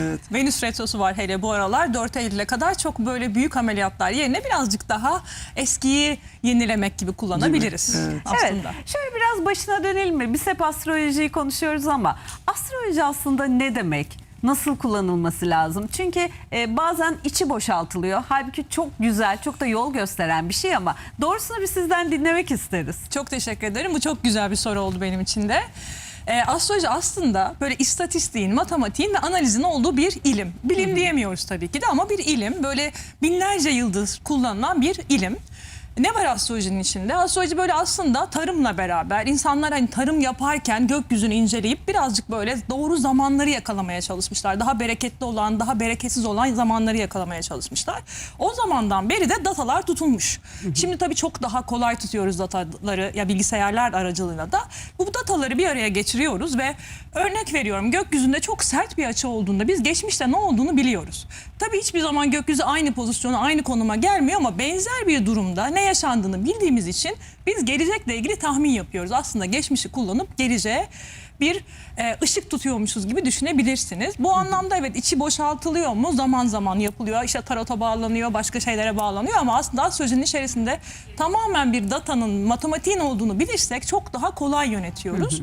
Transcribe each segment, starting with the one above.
Evet. Venüs retrosu var hele bu aralar 4 Eylül'e kadar çok böyle büyük ameliyatlar yerine birazcık daha eskiyi yenilemek gibi kullanabiliriz Evet. aslında. Evet. Şöyle biraz başına dönelim mi? Biz hep astrolojiyi konuşuyoruz ama astroloji aslında ne demek? Nasıl kullanılması lazım? Çünkü e, bazen içi boşaltılıyor. Halbuki çok güzel, çok da yol gösteren bir şey ama doğrusunu bir sizden dinlemek isteriz. Çok teşekkür ederim. Bu çok güzel bir soru oldu benim için de. Ee, astroloji aslında böyle istatistiğin, matematiğin ve analizin olduğu bir ilim. Bilim diyemiyoruz tabii ki de ama bir ilim. Böyle binlerce yıldır kullanılan bir ilim. Ne var astrolojinin içinde? Astroloji böyle aslında tarımla beraber insanlar hani tarım yaparken gökyüzünü inceleyip birazcık böyle doğru zamanları yakalamaya çalışmışlar. Daha bereketli olan, daha bereketsiz olan zamanları yakalamaya çalışmışlar. O zamandan beri de datalar tutulmuş. Şimdi tabii çok daha kolay tutuyoruz dataları ya bilgisayarlar aracılığıyla da. Bu dataları bir araya getiriyoruz ve örnek veriyorum gökyüzünde çok sert bir açı olduğunda biz geçmişte ne olduğunu biliyoruz. Tabii hiçbir zaman gökyüzü aynı pozisyona, aynı konuma gelmiyor ama benzer bir durumda ne yaşandığını bildiğimiz için biz gelecekle ilgili tahmin yapıyoruz. Aslında geçmişi kullanıp geleceğe bir e, ışık tutuyormuşuz gibi düşünebilirsiniz. Bu anlamda evet içi boşaltılıyor mu? Zaman zaman yapılıyor. İşte tarota bağlanıyor, başka şeylere bağlanıyor ama aslında astrolojinin içerisinde tamamen bir datanın, matematiğin olduğunu bilirsek çok daha kolay yönetiyoruz.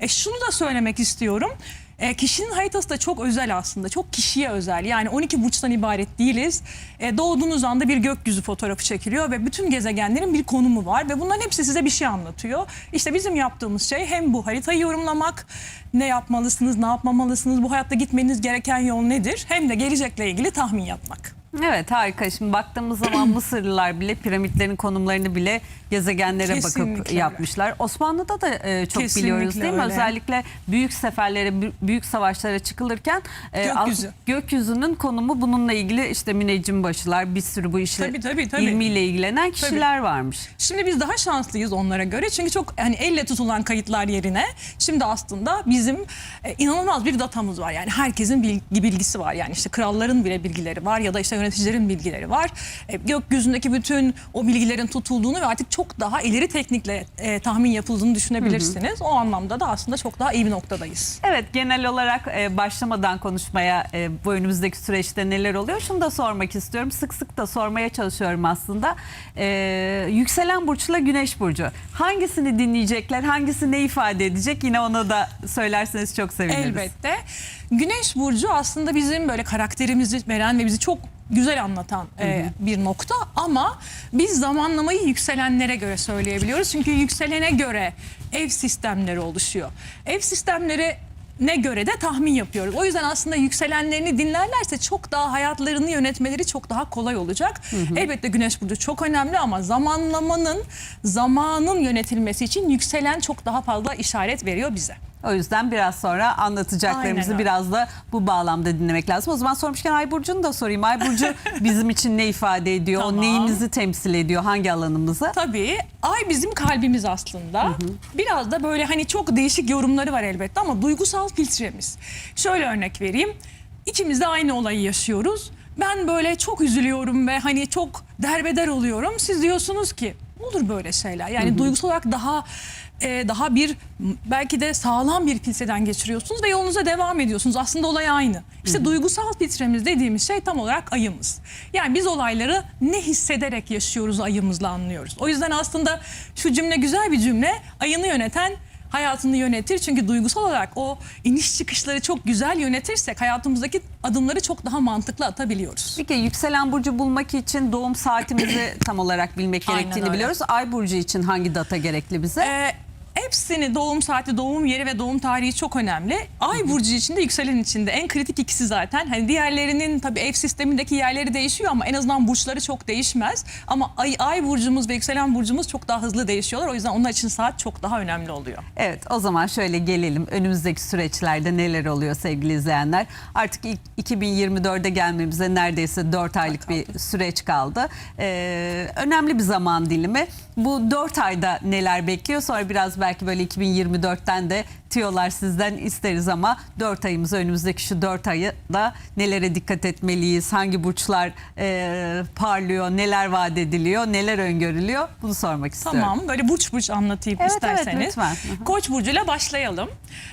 E, şunu da söylemek istiyorum. E, kişinin haritası da çok özel aslında. Çok kişiye özel. Yani 12 burçtan ibaret değiliz. E, doğduğunuz anda bir gökyüzü fotoğrafı çekiliyor ve bütün gezegenlerin bir konumu var ve bunların hepsi size bir şey anlatıyor. İşte bizim yaptığımız şey hem bu haritayı yorumlamak, ne yapmalısınız, ne yapmamalısınız, bu hayatta gitmeniz gereken yol nedir? Hem de gelecekle ilgili tahmin yapmak. Evet harika. Şimdi baktığımız zaman Mısırlılar bile piramitlerin konumlarını bile gezegenlere bakıp Kesinlikle öyle. yapmışlar. Osmanlı'da da e, çok Kesinlikle biliyoruz değil mi? öyle. Özellikle büyük seferlere, bü- büyük savaşlara çıkılırken e, Gökyüzü. as- gökyüzünün konumu bununla ilgili işte müneccim başılar, bir sürü bu işle Tabii, tabii, tabii. ilmiyle ilgilenen kişiler varmış. Şimdi biz daha şanslıyız onlara göre. Çünkü çok hani elle tutulan kayıtlar yerine şimdi aslında bizim e, inanılmaz bir datamız var. Yani herkesin bilgi, bilgisi var. Yani işte kralların bile bilgileri var ya da işte yöneticilerin bilgileri var. E, gökyüzündeki bütün o bilgilerin tutulduğunu ve artık çok daha ileri teknikle e, tahmin yapıldığını düşünebilirsiniz. O anlamda da aslında çok daha iyi bir noktadayız. Evet genel olarak e, başlamadan konuşmaya e, bu önümüzdeki süreçte neler oluyor şunu da sormak istiyorum. Sık sık da sormaya çalışıyorum aslında. E, yükselen burçla güneş burcu hangisini dinleyecekler hangisi ne ifade edecek yine ona da söylerseniz çok seviniriz. Elbette. Güneş burcu aslında bizim böyle karakterimizi veren ve bizi çok güzel anlatan e, bir nokta ama biz zamanlamayı yükselenlere göre söyleyebiliyoruz. Çünkü yükselene göre ev sistemleri oluşuyor. Ev sistemleri ne göre de tahmin yapıyoruz. O yüzden aslında yükselenlerini dinlerlerse çok daha hayatlarını yönetmeleri çok daha kolay olacak. Elbette güneş burcu çok önemli ama zamanlamanın zamanın yönetilmesi için yükselen çok daha fazla işaret veriyor bize. O yüzden biraz sonra anlatacaklarımızı Aynen biraz da bu bağlamda dinlemek lazım. O zaman sormuşken Ay Burcu'nu da sorayım. Ay Burcu bizim için ne ifade ediyor? O Tamam. neyimizi temsil ediyor? Hangi alanımızı? Tabii ay bizim kalbimiz aslında. Biraz da böyle hani çok değişik yorumları var elbette ama duygusal filtremiz. Şöyle örnek vereyim. İkimiz de aynı olayı yaşıyoruz. Ben böyle çok üzülüyorum ve hani çok derbeder oluyorum. Siz diyorsunuz ki olur böyle şeyler. Yani duygusal olarak daha e, daha bir belki de sağlam bir filtreden geçiriyorsunuz ve yolunuza devam ediyorsunuz. Aslında olay aynı. İşte duygusal filtremiz dediğimiz şey tam olarak ayımız. Yani biz olayları ne hissederek yaşıyoruz ayımızla anlıyoruz. O yüzden aslında şu cümle güzel bir cümle. Ayını yöneten hayatını yönetir. Çünkü duygusal olarak o iniş çıkışları çok güzel yönetirsek hayatımızdaki adımları çok daha mantıklı atabiliyoruz. Peki yükselen burcu bulmak için doğum saatimizi tam olarak bilmek gerektiğini biliyoruz. Ay burcu için hangi data gerekli bize? Ee, hepsini doğum saati, doğum yeri ve doğum tarihi çok önemli. Ay burcu içinde, yükselen içinde en kritik ikisi zaten. Hani diğerlerinin tabii ev sistemindeki yerleri değişiyor ama en azından burçları çok değişmez. Ama ay, ay burcumuz ve yükselen burcumuz çok daha hızlı değişiyorlar. O yüzden onlar için saat çok daha önemli oluyor. Evet o zaman şöyle gelelim önümüzdeki süreçlerde neler oluyor sevgili izleyenler. Artık ilk 2024'e gelmemize neredeyse 4 aylık bir süreç kaldı. Ee, önemli bir zaman dilimi. Bu 4 ayda neler bekliyor? Sonra biraz belki böyle 2024'ten de tiyolar sizden isteriz ama 4 ayımız önümüzdeki şu 4 ayı da nelere dikkat etmeliyiz? Hangi burçlar e, parlıyor? Neler vaat ediliyor? Neler öngörülüyor? Bunu sormak istiyorum. Tamam böyle burç burç anlatayım Evet, evet, isterseniz. lütfen. Hı hı. Koç burcuyla başlayalım.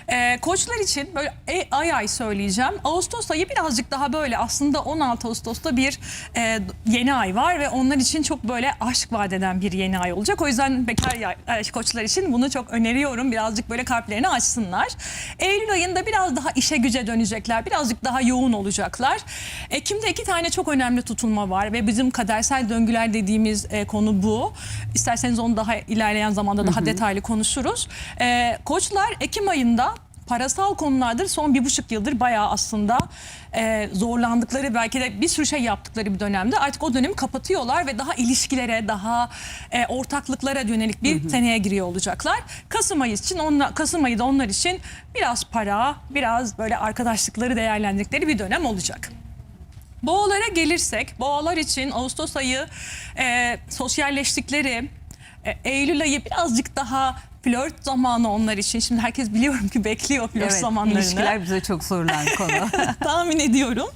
Ee, koçlar için böyle e- ay ay söyleyeceğim. Ağustos ayı birazcık daha böyle aslında 16 Ağustos'ta bir e, yeni ay var ve onlar için çok böyle aşk vaat eden bir yeni ay olacak. O yüzden bekar e, koçlar için bunu çok öneriyorum. Birazcık böyle kalplerini açsınlar. Eylül ayında biraz daha işe güce dönecekler. Birazcık daha yoğun olacaklar. Ekim'de iki tane çok önemli tutulma var ve bizim kadersel döngüler dediğimiz e, konu bu. İsterseniz onu daha ilerleyen zamanda daha detaylı konuşuruz. E, koçlar Ekim ayında parasal konulardır son bir buçuk yıldır bayağı aslında e, zorlandıkları belki de bir sürü şey yaptıkları bir dönemde artık o dönemi kapatıyorlar ve daha ilişkilere daha e, ortaklıklara yönelik bir seneye giriyor olacaklar. Kasım ayı için onlar, Kasım ayı da onlar için biraz para biraz böyle arkadaşlıkları değerlendirdikleri bir dönem olacak. Boğalara gelirsek, boğalar için Ağustos ayı e, sosyalleştikleri, e, Eylül ayı birazcık daha flört zamanı onlar için. Şimdi herkes biliyorum ki bekliyor flört Evet, zamanlarını. ilişkiler bize çok sorulan konu. tahmin ediyorum.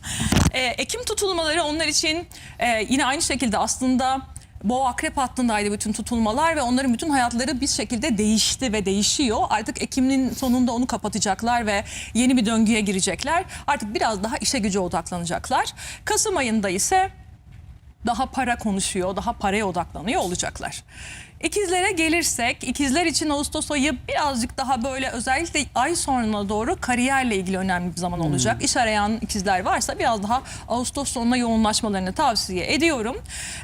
Ee, Ekim tutulmaları onlar için e, yine aynı şekilde aslında Boğa akrep hattındaydı bütün tutulmalar ve onların bütün hayatları bir şekilde değişti ve değişiyor. Artık Ekim'in sonunda onu kapatacaklar ve yeni bir döngüye girecekler. Artık biraz daha işe güce odaklanacaklar. Kasım ayında ise daha para konuşuyor, daha paraya odaklanıyor olacaklar. İkizlere gelirsek, ikizler için Ağustos ayı birazcık daha böyle özellikle ay sonuna doğru kariyerle ilgili önemli bir zaman olacak. İş arayan ikizler varsa biraz daha Ağustos sonuna yoğunlaşmalarını tavsiye ediyorum.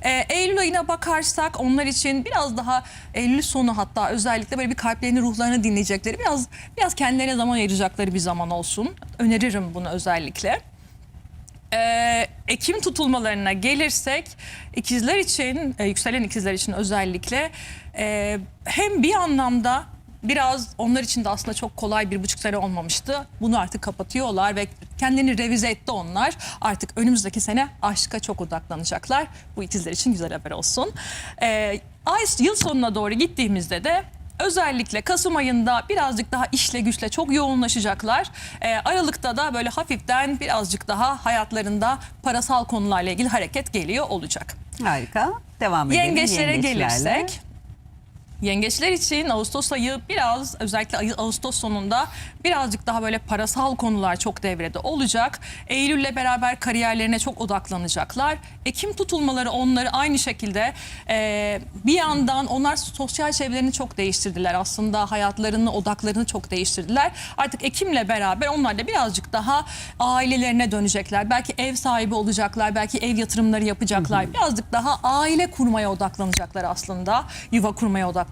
Ee, Eylül ayına bakarsak onlar için biraz daha Eylül sonu hatta özellikle böyle bir kalplerini, ruhlarını dinleyecekleri, biraz biraz kendilerine zaman ayıracakları bir zaman olsun. Öneririm bunu özellikle. Ee, Ekim tutulmalarına gelirsek ikizler için, e, yükselen ikizler için özellikle e, hem bir anlamda biraz onlar için de aslında çok kolay bir buçuk sene olmamıştı. Bunu artık kapatıyorlar ve kendini revize etti onlar. Artık önümüzdeki sene aşka çok odaklanacaklar. Bu ikizler için güzel haber olsun. Ee, ay yıl sonuna doğru gittiğimizde de Özellikle Kasım ayında birazcık daha işle güçle çok yoğunlaşacaklar. Ee, Aralık'ta da böyle hafiften birazcık daha hayatlarında parasal konularla ilgili hareket geliyor olacak. Harika. Devam edelim. Yengeçlere yengeçlerle. gelirsek. Yengeçler için Ağustos ayı biraz özellikle Ağustos sonunda birazcık daha böyle parasal konular çok devrede olacak. Eylül'le beraber kariyerlerine çok odaklanacaklar. Ekim tutulmaları onları aynı şekilde e, bir yandan onlar sosyal çevrelerini çok değiştirdiler. Aslında hayatlarını, odaklarını çok değiştirdiler. Artık Ekim'le beraber onlar da birazcık daha ailelerine dönecekler. Belki ev sahibi olacaklar, belki ev yatırımları yapacaklar. Birazcık daha aile kurmaya odaklanacaklar aslında. Yuva kurmaya odaklanacaklar.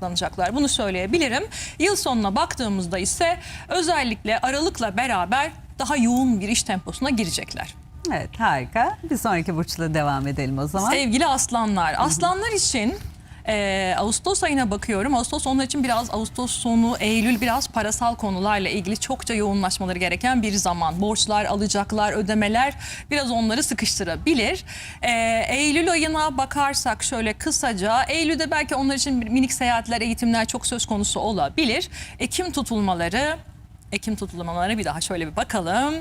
Bunu söyleyebilirim. Yıl sonuna baktığımızda ise özellikle Aralık'la beraber daha yoğun bir iş temposuna girecekler. Evet harika. Bir sonraki burçla devam edelim o zaman. Sevgili aslanlar, aslanlar için e, Ağustos ayına bakıyorum. Ağustos onlar için biraz Ağustos sonu, Eylül biraz parasal konularla ilgili çokça yoğunlaşmaları gereken bir zaman. Borçlar, alacaklar, ödemeler biraz onları sıkıştırabilir. E, Eylül ayına bakarsak şöyle kısaca, Eylül'de belki onlar için minik seyahatler, eğitimler çok söz konusu olabilir. Ekim tutulmaları, Ekim tutulmalarına bir daha şöyle bir bakalım.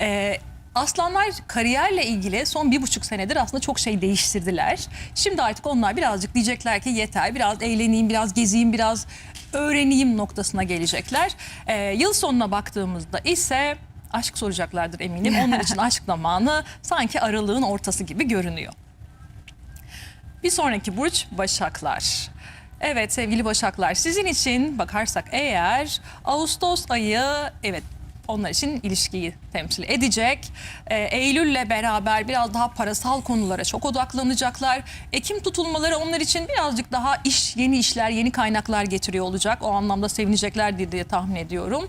Ee, Aslanlar kariyerle ilgili son bir buçuk senedir aslında çok şey değiştirdiler. Şimdi artık onlar birazcık diyecekler ki yeter biraz eğleneyim, biraz gezeyim, biraz öğreneyim noktasına gelecekler. Ee, yıl sonuna baktığımızda ise aşk soracaklardır eminim. Onlar için aşk zamanı sanki aralığın ortası gibi görünüyor. Bir sonraki burç Başaklar. Evet sevgili Başaklar sizin için bakarsak eğer Ağustos ayı evet onlar için ilişkiyi temsil edecek. Ee, Eylül'le beraber biraz daha parasal konulara çok odaklanacaklar. Ekim tutulmaları onlar için birazcık daha iş, yeni işler, yeni kaynaklar getiriyor olacak. O anlamda sevineceklerdir diye tahmin ediyorum.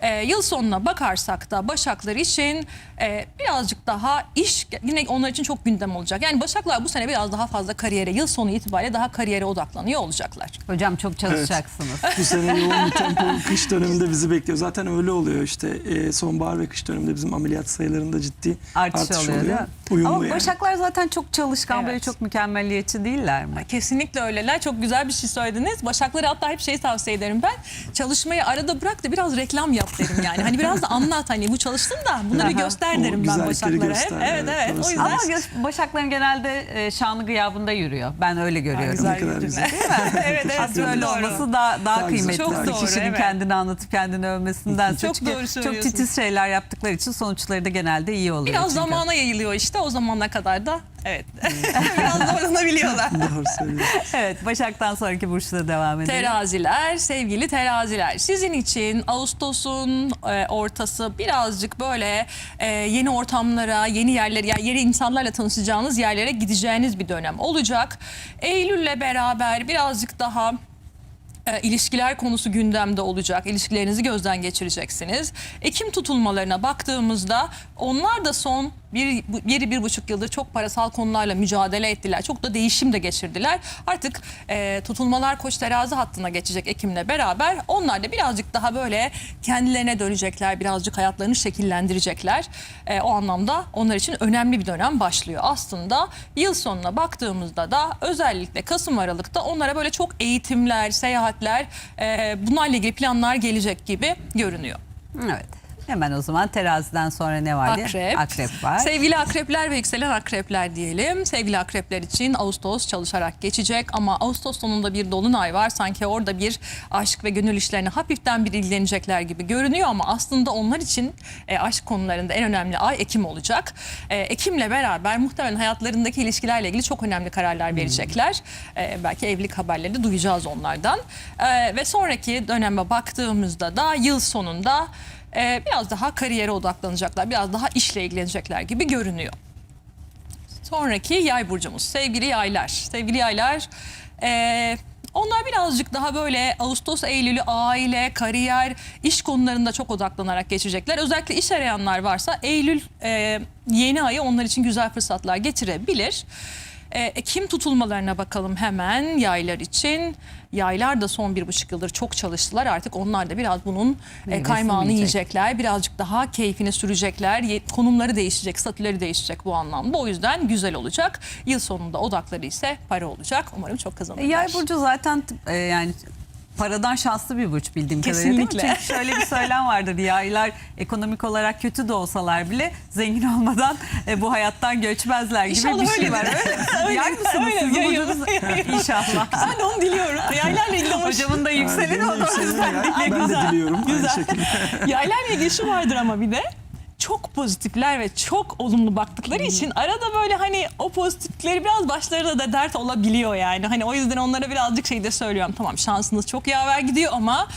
Ee, yıl sonuna bakarsak da Başaklar için e, birazcık daha iş yine onlar için çok gündem olacak. Yani Başaklar bu sene biraz daha fazla kariyere, yıl sonu itibariyle daha kariyere odaklanıyor olacaklar. Hocam çok çalışacaksınız. Bu sene yoğun bir tempo kış döneminde bizi bekliyor. Zaten öyle oluyor işte e, sonbahar ve kış dönemi dönemde bizim ameliyat sayılarında ciddi Artış, artış, oluyor, oluyor. değil mi? Uyumlu Ama yani. başaklar zaten çok çalışkan Evet. böyle çok mükemmelliyetçi değiller mi? Kesinlikle öyleler. Çok güzel bir şey söylediniz. Başakları hatta hep şey tavsiye ederim ben. Çalışmayı arada bırak da biraz reklam yap derim yani. Hani biraz da anlat hani bu çalıştın da bunları göster O derim ben başaklara hep. göster, Evet evet, evet. doğru O yüzden Ama başakların genelde e, şanlı gıyabında yürüyor. Ben öyle görüyorum. güzel Ne kadar güldün. güzel. evet evet Aslında öyle olması daha daha, Daha güzel. kıymetli. Çok doğru, Kişinin evet. kendini anlatıp kendini övmesinden. Çok Çünkü doğru Çok titiz şeyler yaptıkları için sonuçları da genelde iyi oluyor. Biraz çünkü. zamana yayılıyor işte o zamana kadar da evet biraz zorlanabiliyorlar. Doğru söylüyorsun. Evet Başak'tan sonraki burçla devam edelim. Teraziler, sevgili teraziler. Sizin için Ağustos'un e, ortası birazcık böyle e, yeni ortamlara, yeni yerlere, yani yeni insanlarla tanışacağınız yerlere gideceğiniz bir dönem olacak. Eylül'le beraber birazcık daha e, ilişkiler konusu gündemde olacak. İlişkilerinizi gözden geçireceksiniz. Ekim tutulmalarına baktığımızda onlar da son bir, bir, bir buçuk yıldır çok parasal konularla mücadele ettiler. Çok da değişim de geçirdiler. Artık e, tutulmalar koç terazi hattına geçecek Ekim'le beraber. Onlar da birazcık daha böyle kendilerine dönecekler. Birazcık hayatlarını şekillendirecekler. E, o anlamda onlar için önemli bir dönem başlıyor. Aslında yıl sonuna baktığımızda da özellikle Kasım Aralık'ta onlara böyle çok eğitimler, seyahatler, e, bunlarla ilgili planlar gelecek gibi görünüyor. Evet. Hemen o zaman teraziden sonra ne var? Akrep. Akrep var. Sevgili akrepler ve yükselen akrepler diyelim. Sevgili akrepler için Ağustos çalışarak geçecek ama Ağustos sonunda bir dolunay var. Sanki orada bir aşk ve gönül işlerine hafiften bir ilgilenecekler gibi görünüyor ama aslında onlar için e, aşk konularında en önemli ay Ekim olacak. E, Ekim'le beraber muhtemelen hayatlarındaki ilişkilerle ilgili çok önemli kararlar verecekler. E, belki evlilik haberleri de duyacağız onlardan. E, ve sonraki döneme baktığımızda da yıl sonunda e, biraz daha kariyere odaklanacaklar, biraz daha işle ilgilenecekler gibi görünüyor. Sonraki yay burcumuz sevgili yaylar. Sevgili yaylar e, onlar birazcık daha böyle Ağustos, Eylül'ü aile, kariyer, iş konularında çok odaklanarak geçecekler. Özellikle iş arayanlar varsa Eylül e, yeni ayı onlar için güzel fırsatlar getirebilir. E, Ekim tutulmalarına bakalım hemen yaylar için. Yaylar da son bir buçuk yıldır çok çalıştılar. Artık onlar da biraz bunun e, kaymağını yiyecek. yiyecekler. Birazcık daha keyfini sürecekler. Ye- Konumları değişecek, statüleri değişecek bu anlamda. O yüzden güzel olacak. Yıl sonunda odakları ise para olacak. Umarım çok kazanırlar. Yay burcu zaten e, yani paradan şanslı bir burç bildiğim kadarıyla değil mi? Kesinlikle. Çünkü şöyle bir söylem vardır. Yaylar ekonomik olarak kötü de olsalar bile zengin olmadan e, bu hayattan göçmezler gibi İnşallah bir şey öyledir. var. Öyle mi? Öyle, Yay mısınız öyle, siz yayım. burcunuz? İnşallah. Ben de onu diliyorum. Yaylarla ilgili hoş. Hocamın da yükseleni o da o yüzden. Ben de Güzel, diliyorum aynı güzel. şekilde. Yaylarla ilgili şu vardır ama bir de çok pozitifler ve çok olumlu baktıkları için arada böyle hani o pozitiflikleri biraz başlarında da dert olabiliyor yani. Hani o yüzden onlara birazcık şey de söylüyorum. Tamam şansınız çok yaver gidiyor ama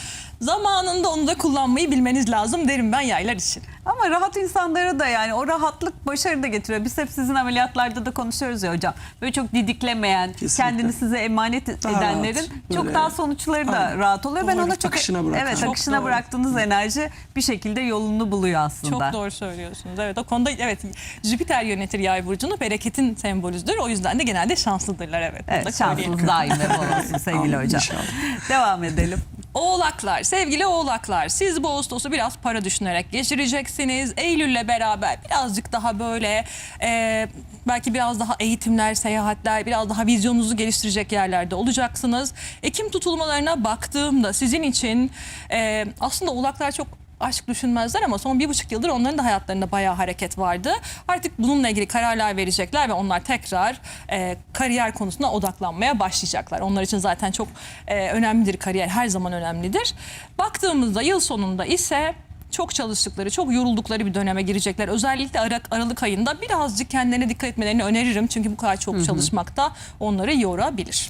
zamanında onu da kullanmayı bilmeniz lazım derim ben yaylar için. Ama rahat insanlara da yani o rahatlık başarı da getiriyor. Biz hep sizin ameliyatlarda da konuşuyoruz ya hocam. Böyle çok didiklemeyen, Kesinlikle. kendini size emanet Daha edenlerin rahat, çok böyle- daha sonuçları da Aynen. rahat oluyor. Ben Doğru. ona çok Akışına bırakan. Evet, Çok akışına doğru. bıraktığınız enerji bir şekilde yolunu buluyor aslında. Çok doğru söylüyorsunuz. Evet o konuda evet Jüpiter yönetir yay burcunu. Bereketin sembolüdür. O yüzden de genelde şanslıdırlar evet. Evet, şansınız daim olsun sevgili Amin, hocam. inşallah. Devam edelim. Oğlaklar, sevgili oğlaklar siz bu Ağustos'u biraz para düşünerek geçireceksiniz. Eylül'le beraber birazcık daha böyle e, belki biraz daha eğitimler, seyahatler, biraz daha vizyonunuzu geliştirecek yerlerde olacaksınız. Ekim tutulmalarına baktığımda sizin için e, aslında oğlaklar çok aşk düşünmezler ama son bir buçuk yıldır onların da hayatlarında bayağı hareket vardı. Artık bununla ilgili kararlar verecekler ve onlar tekrar e, kariyer konusuna odaklanmaya başlayacaklar. Onlar için zaten çok e, önemlidir kariyer her zaman önemlidir. Baktığımızda yıl sonunda ise çok çalıştıkları, çok yoruldukları bir döneme girecekler. Özellikle Aralık, Aralık ayında birazcık kendilerine dikkat etmelerini öneririm. Çünkü bu kadar çok çalışmak da onları yorabilir.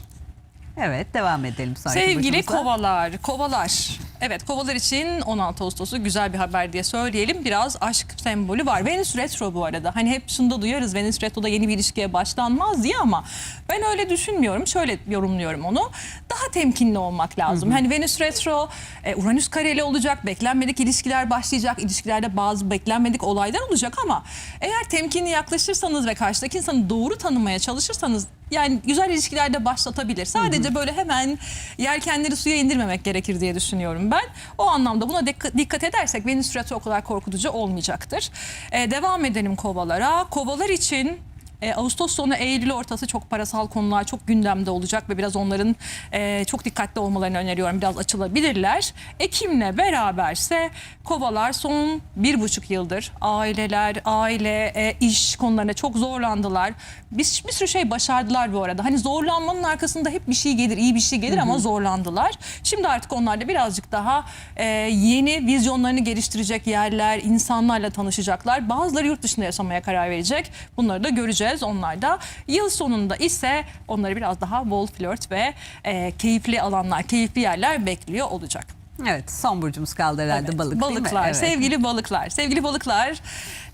Evet devam edelim sonraki Sevgili burcumuza. kovalar, kovalar. Evet kovalar için 16 Ağustos'u güzel bir haber diye söyleyelim. Biraz aşk sembolü var. Venüs retro bu arada. Hani hep şunu da duyarız Venüs retroda yeni bir ilişkiye başlanmaz diye ama ben öyle düşünmüyorum. Şöyle yorumluyorum onu. Daha temkinli olmak lazım. Hani Venüs retro, e, Uranüs kareli olacak. Beklenmedik ilişkiler başlayacak. İlişkilerde bazı beklenmedik olaylar olacak ama eğer temkinli yaklaşırsanız ve karşıdaki insanı doğru tanımaya çalışırsanız yani güzel ilişkilerde başlatabilir. Sadece böyle hemen yelkenleri suya indirmemek gerekir diye düşünüyorum ben. O anlamda buna dikkat, edersek Venüs retro o kadar korkutucu olmayacaktır. Ee, devam edelim kovalara. Kovalar için e, Ağustos sonu Eylül ortası çok parasal konular çok gündemde olacak ve biraz onların e, çok dikkatli olmalarını öneriyorum. Biraz açılabilirler. Ekim'le beraberse kovalar son bir buçuk yıldır aileler, aile, e, iş konularında çok zorlandılar. Bir, bir sürü şey başardılar bu arada. Hani zorlanmanın arkasında hep bir şey gelir, iyi bir şey gelir ama zorlandılar. Şimdi artık onlar da birazcık daha e, yeni vizyonlarını geliştirecek yerler, insanlarla tanışacaklar. Bazıları yurt dışında yaşamaya karar verecek. Bunları da göreceğiz. Onlar da yıl sonunda ise onları biraz daha bol flört ve e, keyifli alanlar, keyifli yerler bekliyor olacak. Evet son burcumuz kaldı herhalde Evet, balık değil mi? Balıklar, Evet. sevgili balıklar. Sevgili balıklar,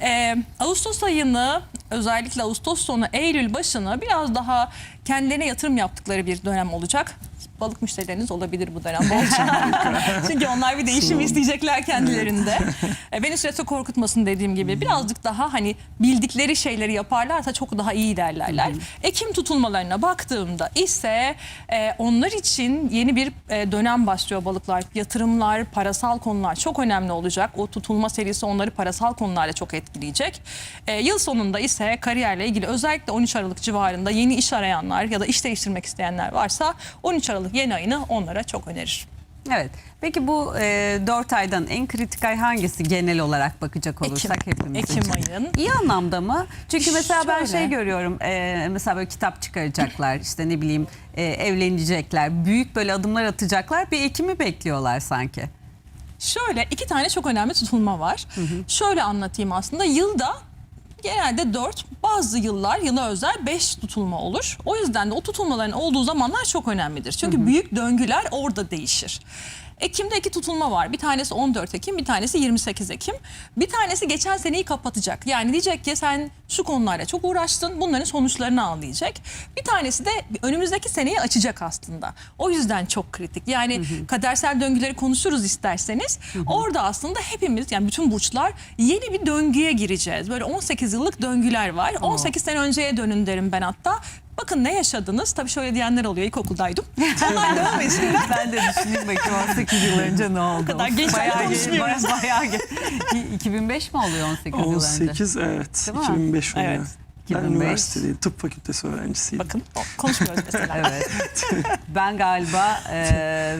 e, Ağustos ayını özellikle Ağustos sonu, Eylül başını biraz daha kendilerine yatırım yaptıkları bir dönem olacak. Balık müşterileriniz olabilir bu dönem. Çünkü onlar bir değişim isteyecekler kendilerinde. E, Venüs retro korkutmasın dediğim gibi birazcık daha hani bildikleri şeyleri yaparlarsa çok daha iyi ilerlerler. Ekim tutulmalarına baktığımda ise e, onlar için yeni bir e, dönem başlıyor balıklar. Yatırımlar, parasal konular çok önemli olacak. O tutulma serisi onları parasal konularla çok etkileyecek. E, yıl sonunda ise kariyerle ilgili özellikle 13 Aralık civarında yeni iş arayanlar ya da iş değiştirmek isteyenler varsa 13 Aralık yeni ayını onlara çok öneririm. Evet. Peki bu e, 4 aydan en kritik ay hangisi genel olarak bakacak olursak Ekim. hepimiz Ekim için? ayının. İyi anlamda mı? Çünkü mesela ben Şöyle. şey görüyorum. e, mesela böyle kitap çıkaracaklar. işte ne bileyim e, evlenecekler. Büyük böyle adımlar atacaklar. Bir Ekim'i bekliyorlar sanki. Şöyle iki tane çok önemli tutulma var. Şöyle anlatayım aslında yılda genelde 4 bazı yıllar yıla özel 5 tutulma olur. O yüzden de o tutulmaların olduğu zamanlar çok önemlidir. Çünkü büyük döngüler orada değişir. Ekim'de iki tutulma var. Bir tanesi 14 Ekim, bir tanesi 28 Ekim. Bir tanesi geçen seneyi kapatacak. Yani diyecek ki sen şu konularla çok uğraştın, bunların sonuçlarını al diyecek. Bir tanesi de önümüzdeki seneyi açacak aslında. O yüzden çok kritik. Yani kadersel döngüleri konuşuruz isterseniz. Orada aslında hepimiz yani bütün burçlar yeni bir döngüye gireceğiz. Böyle 18 yıllık döngüler var. 18 sene önceye dönün derim ben hatta. Bakın ne yaşadınız? Tabii şöyle diyenler oluyor. İlkokuldaydım. Onlar devam etsinler. ben de düşüneyim bakayım 18 yıl önce ne oldu? kadar gençler Bayağı konuşmuyoruz. Bayağı, bayağı ge- 2005 mi oluyor 18 yıl önce? 18 evet. Değil mi? 2005 oluyor. Evet. Ben 2005. üniversitedeyim. Tıp fakültesi öğrencisiydim. Bakın konuşmuyoruz mesela. Evet. ben galiba e,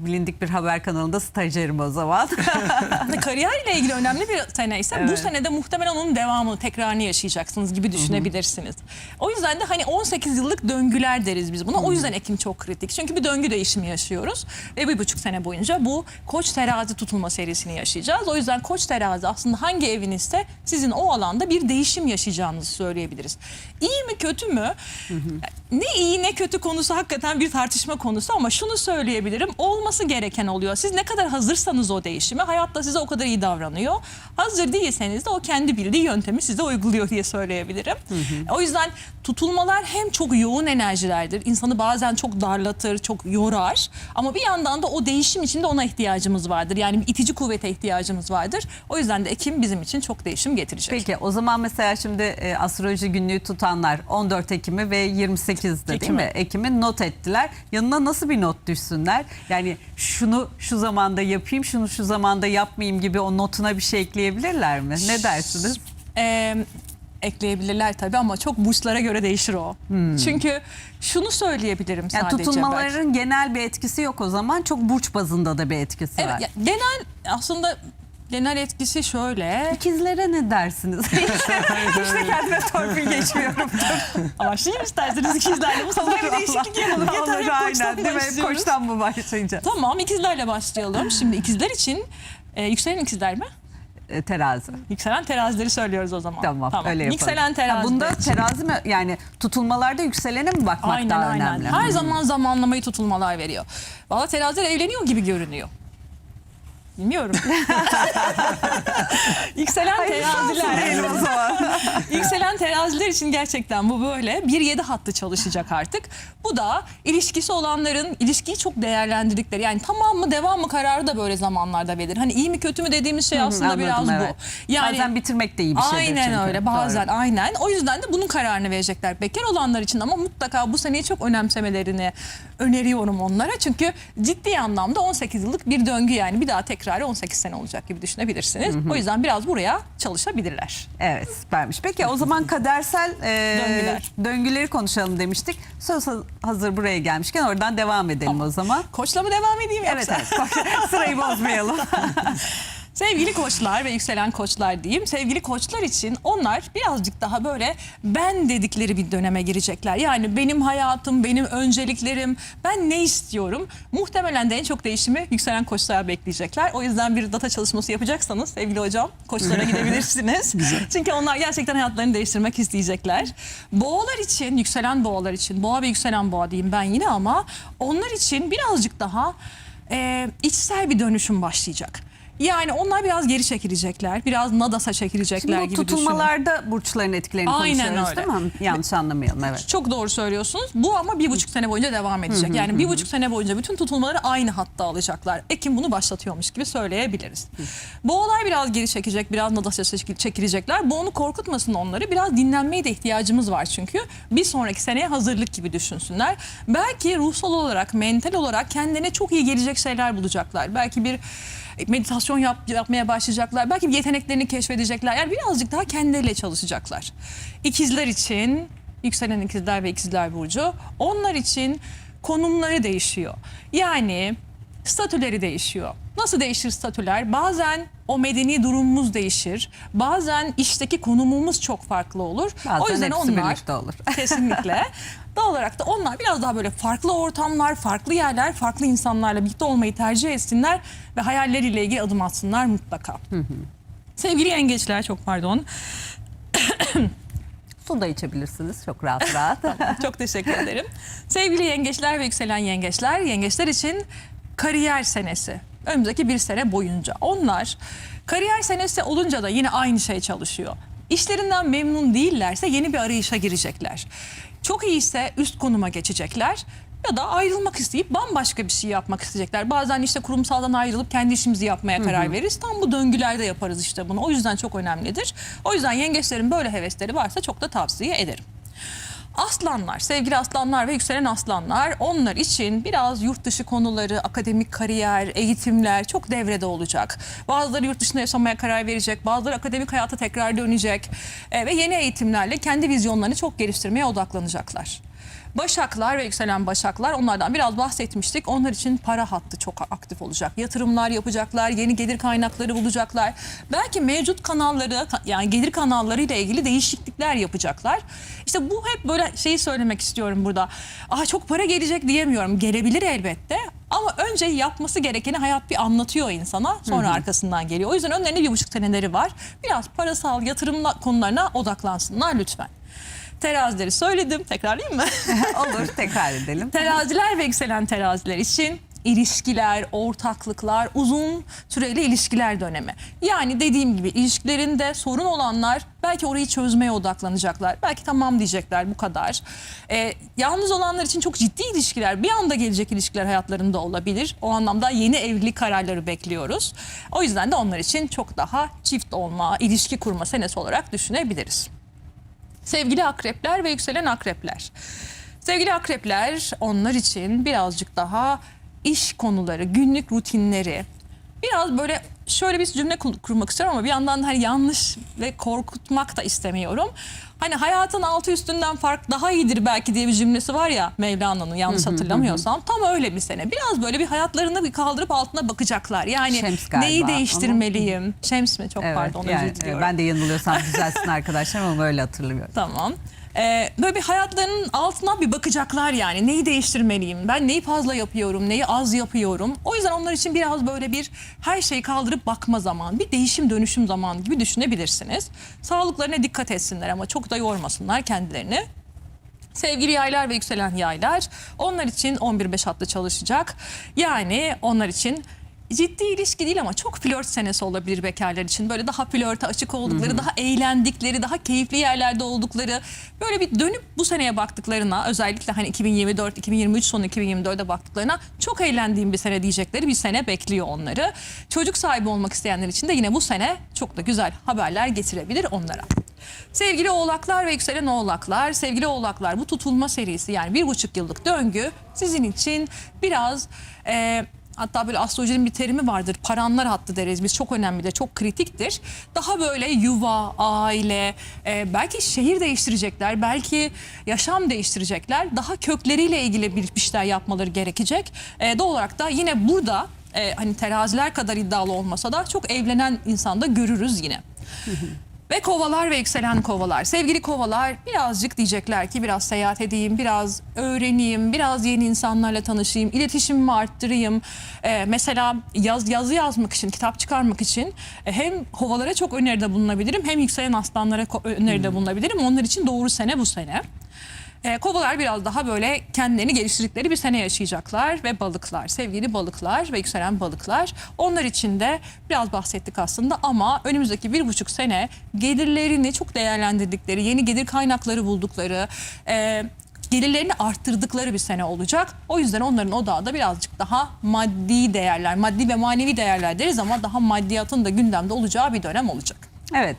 bilindik bir haber kanalında stajyerim o zaman. Kariyerle ilgili önemli bir sene ise bu Evet. senede muhtemelen onun devamını, tekrarını yaşayacaksınız gibi düşünebilirsiniz. O yüzden de hani 18 yıllık döngüler deriz biz buna. O yüzden Ekim çok kritik. Çünkü bir döngü değişimi yaşıyoruz. Ve bir buçuk sene boyunca bu Koç terazi tutulma serisini yaşayacağız. O yüzden Koç terazi aslında hangi evinizse sizin o alanda bir değişim yaşayacağınızı söyleyebiliriz. İyi mi kötü mü? Ne iyi ne kötü konusu hakikaten bir tartışma konusu ama şunu söyleyebilirim. Olması gereken oluyor. Siz ne kadar hazırsanız o değişime hayat da size o kadar iyi davranıyor. Hazır değilseniz de o kendi bildiği yöntemi size uyguluyor diye söyleyebilirim. O yüzden tutulmalar hem çok yoğun enerjilerdir. İnsanı bazen çok darlatır, çok yorar. Ama bir yandan da o değişim için de ona ihtiyacımız vardır. Yani bir itici kuvvete ihtiyacımız vardır. O yüzden de Ekim bizim için çok değişim getirecek. Peki o zaman mesela şimdi e, astroloji günlüğü tutanlar 14 Ekim'i ve 28'de değil mi? Ekim'i not ettiler. Yanına nasıl bir not düşsünler? Yani şunu şu zamanda yapayım, şunu şu zamanda yapmayayım gibi o notuna bir şey ekleyebilirler mi? Ne dersiniz? Ee, ekleyebilirler tabii ama çok burçlara göre değişir o. Çünkü şunu söyleyebilirim Yani sadece. tutulmaların genel bir etkisi yok o zaman. Çok burç bazında da bir etkisi belki. var. Evet, ya genel aslında genel etkisi şöyle. İkizlere ne dersiniz? işte kendime torpil geçiyorum. Başlayayım isterseniz ikizlerle. Bu sefer bir değişiklik yapalım. Yeter Olur hep aynen koçtan değil mi? Hep başlıyoruz. koçtan mı başlayacağız? Tamam ikizlerle başlayalım. Şimdi ikizler için e, yükselen ikizler mi? E, terazi. Yükselen terazileri söylüyoruz o zaman. Tamam, öyle yapalım. Yükselen terazi. Ha, bunda terazi mi yani tutulmalarda yükselene mi bakmak Aynen daha aynen. önemli? Her zaman zamanlamayı tutulmalar veriyor. Valla teraziler evleniyor gibi görünüyor. Bilmiyorum. Yükselen teraziler. o zaman. Yükselen teraziler için gerçekten bu böyle. Bir yedi hattı çalışacak artık. Bu da ilişkisi olanların ilişkiyi çok değerlendirdikleri. Yani tamam mı devam mı kararı da böyle zamanlarda verir. Hani iyi mi kötü mü dediğimiz şey aslında Anladım, biraz evet. bu. Bazen bitirmek de iyi bir şeydir Aynen çünkü. öyle bazen aynen. O yüzden de bunun kararını verecekler bekar olanlar için ama mutlaka bu seneyi çok önemsemelerini öneriyorum onlara. Çünkü ciddi anlamda 18 yıllık bir döngü yani bir daha tekrarı 18 sene olacak gibi düşünebilirsiniz. O yüzden biraz buraya çalışabilirler. Evet süpermiş. Peki o zaman kadersel e, Döngüler. döngüleri konuşalım demiştik. Söz hazır buraya gelmişken oradan devam edelim o zaman. Koçla mı devam edeyim Evet yoksa? evet Bak, sırayı bozmayalım. Sevgili koçlar ve yükselen koçlar diyeyim. Sevgili koçlar için onlar birazcık daha böyle ben dedikleri bir döneme girecekler. Yani benim hayatım, benim önceliklerim, ben ne istiyorum? Muhtemelen de en çok değişimi yükselen koçlara bekleyecekler. O yüzden bir data çalışması yapacaksanız sevgili hocam koçlara gidebilirsiniz. Çünkü onlar gerçekten hayatlarını değiştirmek isteyecekler. Boğalar için, yükselen boğalar için, boğa ve yükselen boğa diyeyim ben yine ama onlar için birazcık daha e, içsel bir dönüşüm başlayacak. Yani onlar biraz geri çekilecekler. Biraz nadasa çekilecekler Şimdi bu gibi düşünün. tutulmalarda burçların etkilerini Aynen konuşuyoruz öyle. değil mi? Yanlış anlamayalım evet. Çok doğru söylüyorsunuz. Bu ama bir buçuk sene boyunca devam edecek. yani bir buçuk sene boyunca bütün tutulmaları aynı hatta alacaklar. Ekim bunu başlatıyormuş gibi söyleyebiliriz. Boğalar biraz geri çekecek, biraz nadasa çekil- çekilecekler. Bu onu korkutmasın onları. Biraz dinlenmeye de ihtiyacımız var çünkü. Bir sonraki seneye hazırlık gibi düşünsünler. Belki ruhsal olarak, mental olarak kendine çok iyi gelecek şeyler bulacaklar. Belki bir meditasyon yap, yapmaya başlayacaklar. Belki yeteneklerini keşfedecekler. Yani birazcık daha kendileriyle çalışacaklar. İkizler için, yükselen ikizler ve ikizler burcu, onlar için konumları değişiyor. Yani statüleri değişiyor. Nasıl değişir statüler? Bazen o medeni durumumuz değişir. Bazen işteki konumumuz çok farklı olur. Bazen o yüzden onlar birlikte olur. kesinlikle. Doğal olarak da onlar biraz daha böyle farklı ortamlar, farklı yerler, farklı insanlarla birlikte olmayı tercih etsinler ve hayalleriyle ilgili adım atsınlar mutlaka. Sevgili yengeçler çok pardon. Su da içebilirsiniz çok rahat rahat. Çok teşekkür ederim. Sevgili yengeçler ve yükselen yengeçler, yengeçler için kariyer senesi. Önümüzdeki bir sene boyunca. Onlar kariyer senesi olunca da yine aynı şey çalışıyor. İşlerinden memnun değillerse yeni bir arayışa girecekler. Çok iyiyse üst konuma geçecekler ya da ayrılmak isteyip bambaşka bir şey yapmak isteyecekler. Bazen işte kurumsaldan ayrılıp kendi işimizi yapmaya karar veririz. Tam bu döngülerde yaparız işte bunu. O yüzden çok önemlidir. O yüzden yengeçlerin böyle hevesleri varsa çok da tavsiye ederim. Aslanlar, sevgili aslanlar ve yükselen aslanlar onlar için biraz yurt dışı konuları, akademik kariyer, eğitimler çok devrede olacak. Bazıları yurt dışında yaşamaya karar verecek, bazıları akademik hayata tekrar dönecek e, ve yeni eğitimlerle kendi vizyonlarını çok geliştirmeye odaklanacaklar. Başaklar ve yükselen başaklar onlardan biraz bahsetmiştik. Onlar için para hattı çok aktif olacak. Yatırımlar yapacaklar, yeni gelir kaynakları bulacaklar. Belki mevcut kanalları yani gelir kanalları ile ilgili değişiklikler yapacaklar. İşte bu hep böyle şeyi söylemek istiyorum burada. Aa çok para gelecek diyemiyorum. Gelebilir elbette. Ama önce yapması gerekeni hayat bir anlatıyor insana. Sonra arkasından geliyor. O yüzden önlerinde bir buçuk seneleri var. Biraz parasal yatırım konularına odaklansınlar lütfen. Terazileri söyledim. Tekrarlayayım mı? Olur tekrar edelim. Teraziler ve yükselen teraziler için ilişkiler, ortaklıklar, uzun süreli ilişkiler dönemi. Yani dediğim gibi ilişkilerinde sorun olanlar belki orayı çözmeye odaklanacaklar. Belki tamam diyecekler bu kadar. Ee, yalnız olanlar için çok ciddi ilişkiler, bir anda gelecek ilişkiler hayatlarında olabilir. O anlamda yeni evlilik kararları bekliyoruz. O yüzden de onlar için çok daha çift olma, ilişki kurma senesi olarak düşünebiliriz. Sevgili akrepler ve yükselen akrepler. Sevgili akrepler onlar için birazcık daha iş konuları, günlük rutinleri, biraz böyle şöyle bir cümle kur- kurmak istiyorum ama bir yandan da hani yanlış ve korkutmak da istemiyorum. Hani hayatın altı üstünden fark daha iyidir belki diye bir cümlesi var ya Mevlana'nın yanlış hatırlamıyorsam. Tam öyle bir sene. Biraz böyle bir hayatlarını bir kaldırıp altına bakacaklar. Yani Şems galiba neyi değiştirmeliyim? Şems mi? Çok pardon yani, özür diliyorum. ben de yanılıyorsam düzelsin arkadaşlarım ama öyle hatırlıyorum. Tamam. Ee, böyle bir hayatlarının altına bir bakacaklar yani. Neyi değiştirmeliyim? Ben neyi fazla yapıyorum? Neyi az yapıyorum? O yüzden onlar için biraz böyle bir her şeyi kaldırıp bakma zaman, bir değişim dönüşüm zamanı gibi düşünebilirsiniz. Sağlıklarına dikkat etsinler ama çok da yormasınlar kendilerini. Sevgili yaylar ve yükselen yaylar onlar için 11-5 hatlı çalışacak. Yani onlar için ciddi ilişki değil ama çok flört senesi olabilir bekarlar için. Böyle daha flörte açık oldukları, daha eğlendikleri, daha keyifli yerlerde oldukları. Böyle bir dönüp bu seneye baktıklarına özellikle hani 2024, 2023 sonu 2024'e baktıklarına çok eğlendiğim bir sene diyecekleri bir sene bekliyor onları. Çocuk sahibi olmak isteyenler için de yine bu sene çok da güzel haberler getirebilir onlara. Sevgili oğlaklar ve yükselen oğlaklar, sevgili oğlaklar bu tutulma serisi yani bir buçuk yıllık döngü sizin için biraz... e, Hatta böyle astrolojinin bir terimi vardır. Paranlar hattı deriz biz. Çok önemlidir, çok kritiktir. Daha böyle yuva, aile, e, belki şehir değiştirecekler, belki yaşam değiştirecekler. Daha kökleriyle ilgili bir işler yapmaları gerekecek. E, doğal olarak da yine burada e, hani teraziler kadar iddialı olmasa da çok evlenen insanda görürüz yine. Ve kovalar ve yükselen kovalar. Sevgili kovalar birazcık diyecekler ki biraz seyahat edeyim, biraz öğreneyim, biraz yeni insanlarla tanışayım, iletişimimi arttırayım. Ee, mesela yaz, yazı yazmak için, kitap çıkarmak için e, hem kovalara çok öneride bulunabilirim hem yükselen aslanlara öneride bulunabilirim. Onlar için doğru sene bu sene. Ee, kovalar biraz daha böyle kendilerini geliştirdikleri bir sene yaşayacaklar ve balıklar, sevgili balıklar ve yükselen balıklar. Onlar için de biraz bahsettik aslında ama önümüzdeki bir buçuk sene gelirlerini çok değerlendirdikleri, yeni gelir kaynakları buldukları, e, gelirlerini arttırdıkları bir sene olacak. O yüzden onların odağı da birazcık daha maddi değerler, maddi ve manevi değerler deriz ama daha maddiyatın da gündemde olacağı bir dönem olacak. Evet.